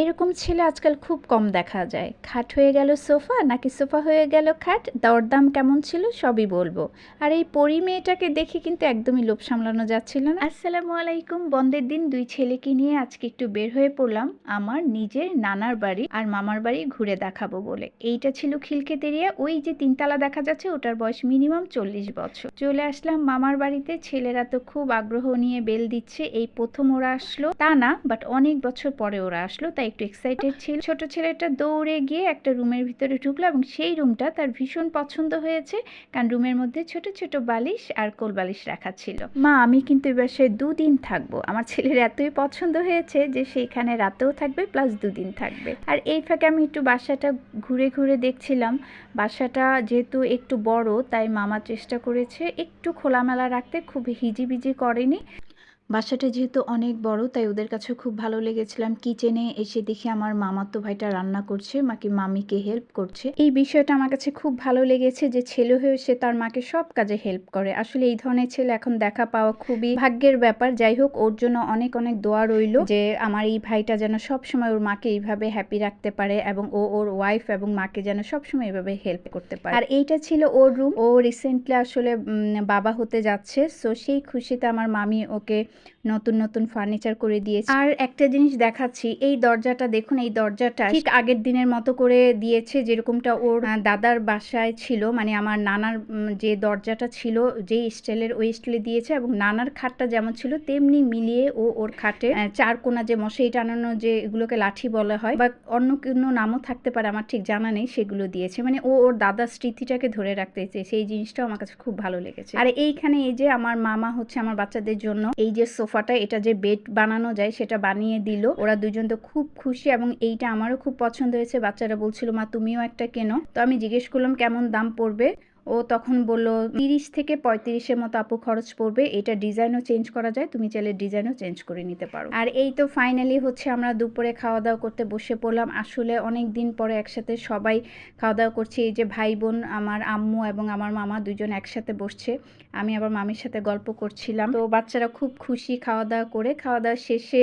এরকম ছেলে আজকাল খুব কম দেখা যায়। খাট হয়ে গেল সোফা, নাকি সোফা হয়ে গেল খাট? দরদাম কেমন ছিল সবই বলব। আর এই পরি মেয়েটাকে দেখে কিন্তু একদমই লোভ সামলানো যাচ্ছিল না। আসসালামু আলাইকুম, বন্ধের দিন, দুই ছেলেকে নিয়ে আজকে একটু বের হয়ে পড়লাম। আমার, নিজের, নানার বাড়ি আর মামার বাড়ি ঘুরে দেখাবো বলে। এইটা ছিল খিলক্ষেত এরিয়া ওই যে তিনতলা দেখা যাচ্ছে, ওটার বয়স মিনিমাম চল্লিশ বছর। চলে আসলাম মামার বাড়িতে। ছেলেরা তো খুব আগ্রহ নিয়ে বেল দিচ্ছে। এই প্রথম ওরা আসলো। তা না, বাট অনেক বছর পরে ওরা আসলো, তাই একটু এক্সাইটেড ছিল। ছোট ছেলেটা দৌড়ে গিয়ে একটা রুমের ভিতরে ঢুকলো এবং সেই রুমটা তার ভীষণ পছন্দ হয়েছে। কারণ রুমের মধ্যে ছোট ছোট বালিশ আর কোল বালিশ রাখা ছিল। মা, আমি কিন্তু এবার সে দুদিন থাকব। আমার ছেলের এতই পছন্দ হয়েছে যে সেইখানে রাতেও থাকবে প্লাস দুদিন থাকবে। আর এই ফাঁকে আমি একটু বাসাটা ঘুরে ঘুরে দেখছিলাম। বাসাটা যেহেতু একটু বড়, তাই মামা চেষ্টা করেছে একটু খোলামেলা রাখতে। খুব হিজিবিজি করেনি। বাসাটা যেহেতু অনেক বড়, তাই ওদের কাছে খুব ভালো লেগেছিলাম কিচেনে এসে দেখি আমার মামাতো ভাইটা রান্না করছে, মাকে মামিকে হেল্প করছে। এই বিষয়টা আমার কাছে খুব ভালো লেগেছে যে ছেলে হয়ে সে তার মাকে সব কাজে হেল্প করে। আসলে এই ধরনের ছেলে এখন দেখা পাওয়া খুবই ভাগ্যের ব্যাপার। যাই হোক, ওর জন্য অনেক অনেক দোয়া রইল যে আমার এই ভাইটা যেন সব সময় ওর মাকে এইভাবে হ্যাপি রাখতে পারে এবং ও ওর ওয়াইফ এবং মাকে যেন সবসময় এইভাবে হেল্প করতে পারে। আর এইটা ছিল ওর রুম ও রিসেন্টলি আসলে বাবা হতে যাচ্ছে। সো সেই খুশিতে আমার মামি ওকে নতুন নতুন ফার্নিচার করে দিয়েছে। আর একটা জিনিস দেখাচ্ছি, এই দরজাটা দেখুন, এই দরজাটা ঠিক আগের দিনের মতো করে দিয়েছে যেরকমটা ওর দাদার বাসায় ছিল। মানে আমার নানার যে দরজাটা ছিল যে স্টাইলের ওই স্টাইলে দিয়েছে এবং নানার খাটটা যেমন ছিল, তেমনি মিলিয়ে ও ওর খাটে চার কোনা যে মশাই টানানো যে এগুলোকে লাঠি বলা হয় বা অন্য কোনো নামও থাকতে পারে, আমার ঠিক জানা নেই, সেগুলো দিয়েছে। মানে ও ওর দাদার স্মৃতিটাকে ধরে রাখতে চেয়েছে, সেই জিনিসটাও আমার কাছে খুব ভালো লেগেছে। আর এইখানে এই যে আমার মামা হচ্ছে আমার বাচ্চাদের জন্য, এই যে সোফাটা, এটা যে বেড বানানো যায় সেটা বানিয়ে দিল। ওরা দুজন তো খুব খুশি এবং এইটা আমারও খুব পছন্দ হয়েছে। বাচ্চারা বলছিল, মা, তুমিও একটা কেনো? তো আমি জিজ্ঞেস করলাম, কেমন দাম পড়বে? ও তখন বলল, তিরিশ থেকে পঁয়ত্রিশের মতো আপু খরচ পড়বে, এটা ডিজাইনও চেঞ্জ করা যায়, তুমি চাইলে ডিজাইনও চেঞ্জ করে নিতে পারো। আর এই তো ফাইনালি হচ্ছে আমরা দুপুরে খাওয়া দাওয়া করতে বসে পড়লাম। আসলে অনেক দিন পরে একসাথে সবাই খাওয়া দাওয়া করছি, এই যে ভাই বোন, আমার আম্মু এবং আমার মামা দুজন একসাথে বসছে। আমি আবার মামির সাথে গল্প করছিলাম। তো বাচ্চারা খুব খুশি খাওয়া দাওয়া করে। খাওয়া দাওয়া শেষে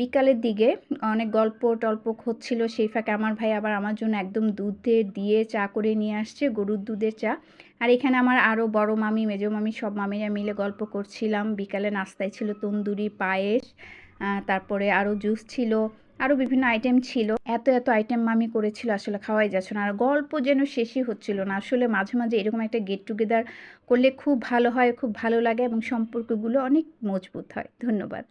বিকালের দিকে অনেক গল্প টল্প হচ্ছিল, সেই ফাঁকে আমার ভাই আবার আমার জন্য একদম দুধে দিয়ে চা করে নিয়ে আসছে, গরুর দুধের চা। আর এখানে আমার আরও বড় মামি, মেজো মামি, সব মামিরা মিলে গল্প করছিলাম। বিকালে নাস্তায় ছিল তন্দুরি, পায়েস তারপরে আরও জুস ছিল আরও বিভিন্ন আইটেম ছিল। এত এত আইটেম মামি করেছিল, আসলে খাওয়াই যাচ্ছে না। আর গল্প যেন শেষই হচ্ছিল না। আসলে মাঝে মাঝে এরকম একটা গেট টুগেদার করলে খুব ভালো হয়, খুব ভালো লাগে এবং সম্পর্কগুলো অনেক মজবুত হয়। ধন্যবাদ।